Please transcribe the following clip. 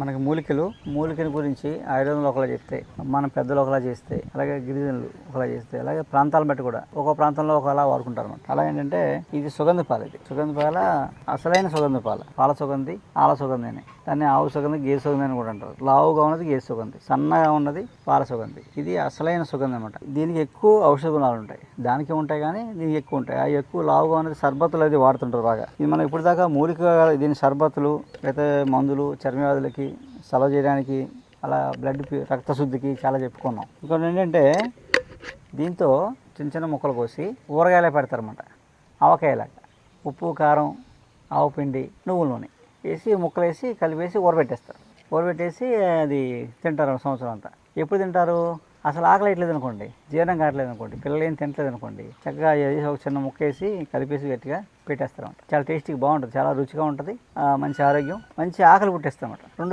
మనకి మూలికలు మూలికల గురించి ఆయుర్వేదంలో ఒకలా చెప్తాయి మన పెద్దలు ఒకలా చేస్తాయి అలాగే గిరిజనులు ఒకలా చేస్తాయి అలాగే ప్రాంతాలను బట్టి కూడా ఒక్కో ప్రాంతంలో ఒకలా వాడుకుంటారు అనమాట అలా ఏంటంటే ఇది సుగంధ పాల ఇది. సుగంధ పాల అసలైన సుగంధ పాల. పాల సుగంధి ఆల సుగంధి అని. దాన్ని ఆవు సుగంధి గే సుగంధి అని కూడా అంటారు. లావుగా ఉన్నది గే సుగంధి సన్నగా ఉన్నది పాల సుగంధి. ఇది అసలైన సుగంధి అనమాట దీనికి ఎక్కువ ఔషధ గుణాలు ఉంటాయి. దానికి ఉంటాయి కానీ దీనికి ఎక్కువ ఉంటాయి. ఆ ఎక్కువ లావుగా ఉన్నది సర్బత్తులు అది వాడుతుంటారు బాగా. ఇది మనం ఇప్పుడు దాకా మూలిక దీని సర్బత్తులు లేకపోతే మందులు చర్మవ్యాధులకి సలవ చేయడానికి అలా బ్లడ్ రక్తశుద్ధికి చాలా చెప్పుకున్నాం. ఇంకోటి ఏంటంటే దీంతో చిన్న చిన్న ముక్కలు కోసి ఊరగాయలే పెడతారన్నమాట. ఆవకాయలాగా. ఉప్పు కారం ఆవు పిండి నువ్వుల నూనె వేసి ముక్కలు వేసి కలిపేసి ఊరబెట్టేస్తారు. ఊరబెట్టేసి అది తింటారు సంవత్సరం అంతా. ఎప్పుడు తింటారు? అసలు ఆకలి వేయట్లేదు అనుకోండి జీర్ణం కావట్లేదు అనుకోండి పిల్లలు ఏం తినట్లేదు అనుకోండి చక్కగా వేసి ఒక చిన్న ముక్క వేసి కలిపేసి గట్టిగా పెట్టేస్తారు చాలా టేస్టీగా బాగుంటుంది చాలా రుచిగా ఉంటుంది మంచి ఆరోగ్యం మంచి ఆకలి పుట్టేస్తారన్నమాట. రెండో